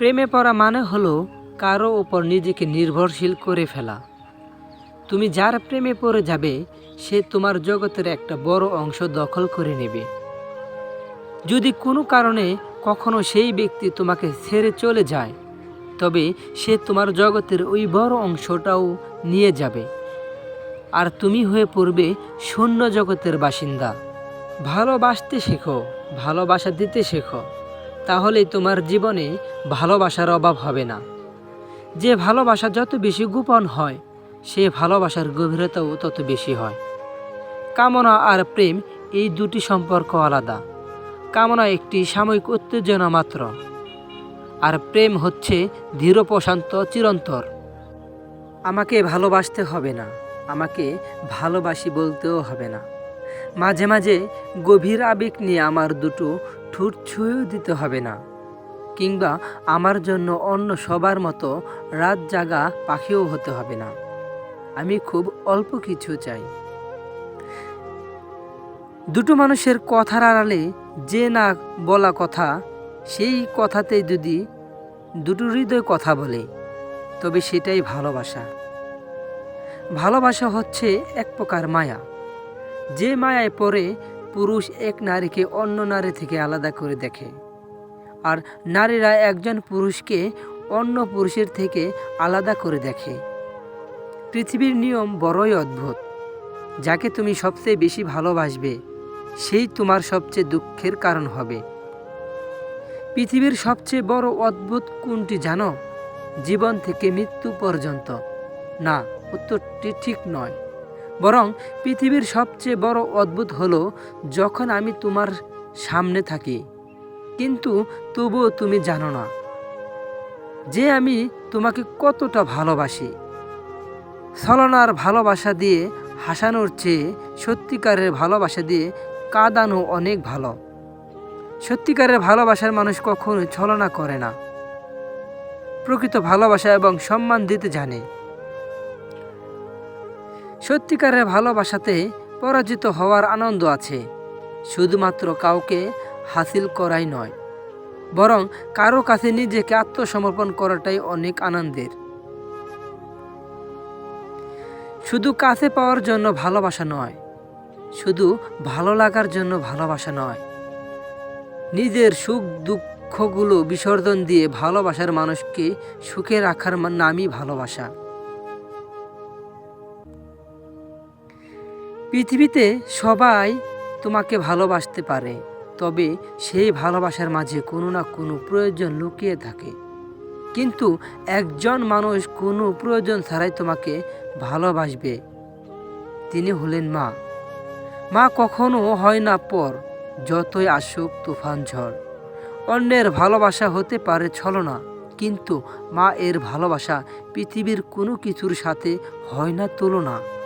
প্রেমে পড়া মানে হলো কারও ওপর নিজেকে নির্ভরশীল করে ফেলা। তুমি যার প্রেমে পড়ে যাবে, সে তোমার জগতের একটা বড় অংশ দখল করে নেবে। যদি কোনো কারণে কখনো সেই ব্যক্তি তোমাকে ছেড়ে চলে যায়, তবে সে তোমার জগতের ওই বড় অংশটাও নিয়ে যাবে। আর তুমি হয়ে পড়বে শূন্য জগতের বাসিন্দা। ভালোবাসতে শেখো, ভালোবাসা দিতে শেখো। তাহলেই তোমার জীবনে ভালোবাসার অভাব হবে না। যে ভালোবাসা যত বেশি গোপন হয়, সে ভালোবাসার গভীরতাও তত বেশি হয়। কামনা আর প্রেম এই দুটি সম্পর্ক আলাদা। কামনা একটি সাময়িক উত্তেজনা মাত্র। আর প্রেম হচ্ছে ধীর প্রশান্ত চিরন্তর। আমাকে ভালোবাসতে হবে না, আমাকে ভালোবাসি বলতেও হবে না। মাঝে মাঝে গভীর আবেগ নিয়ে আমার দুটো ঠোঁট ছুঁয়েও দিতে হবে না। কিংবা আমার জন্য অন্য সবার মতো রাত জাগা পাখিও হতে হবে না। আমি খুব অল্প কিছু চাই। দুটো মানুষের কথার আড়ালে যে না বলা কথা, সেই কথাতে যদি দুটো হৃদয় কথা বলে, তবে সেটাই ভালোবাসা। ভালোবাসা হচ্ছে এক প্রকার মায়া। যে মায়ায় পড়ে পুরুষ এক নারীকে অন্য নারী থেকে আলাদা করে দেখে। আর নারীরা একজন পুরুষকে অন্য পুরুষের থেকে আলাদা করে দেখে। পৃথিবীর নিয়ম বড়ই অদ্ভুত। যাকে তুমি সবচেয়ে বেশি ভালোবাসবে, সেই তোমার সবচেয়ে দুঃখের কারণ হবে। পৃথিবীর সবচেয়ে বড় অদ্ভুত কোনটি জানো? জীবন থেকে মৃত্যু পর্যন্ত। না, উত্তরটি ঠিক নয়। বরং পৃথিবীর সবচেয়ে বড় অদ্ভুত হলো যখন আমি তোমার সামনে থাকি। কিন্তু তবুও তুমি জানো না যে আমি তোমাকে কতটা ভালোবাসি। ছলনার ভালোবাসা দিয়ে, হাসানোর চেয়ে সত্যিকারের ভালোবাসা দিয়ে কাঁদানো অনেক ভালো। সত্যিকারের ভালোবাসার মানুষ কখনো ছলনা করে না। প্রকৃত ভালোবাসা এবং সম্মান দিতে জানে। সত্যিকারের ভালোবাসাতে পরাজিত হওয়ার আনন্দ আছে, শুধুমাত্র কাউকে হাসিল করাই নয়, বরং কারও কাছে নিজেকে আত্মসমর্পণ করাটাই অনেক আনন্দের। শুধু কাছে পাওয়ার জন্য ভালোবাসা নয়, শুধু ভালো লাগার জন্য ভালোবাসা নয়, নিজের সুখ দুঃখগুলো বিসর্জন দিয়ে ভালোবাসার মানুষকে সুখে রাখার নামই ভালোবাসা। পৃথিবীতে সবাই তোমাকে ভালোবাসতে পারে, তবে সেই ভালোবাসার মাঝে কোনো না কোনো প্রয়োজন লুকিয়ে থাকে। কিন্তু একজন মানুষ কোনো প্রয়োজন ছাড়াই তোমাকে ভালোবাসবে। তিনি হলেন মা। মা কখনো হয় না পর, যতই আসুক তুফান ঝড়। অন্যের ভালোবাসা হতে পারে ছলনা, কিন্তু মা এর ভালোবাসা পৃথিবীর কোনো কিছুর সাথে হয় না তুলনা।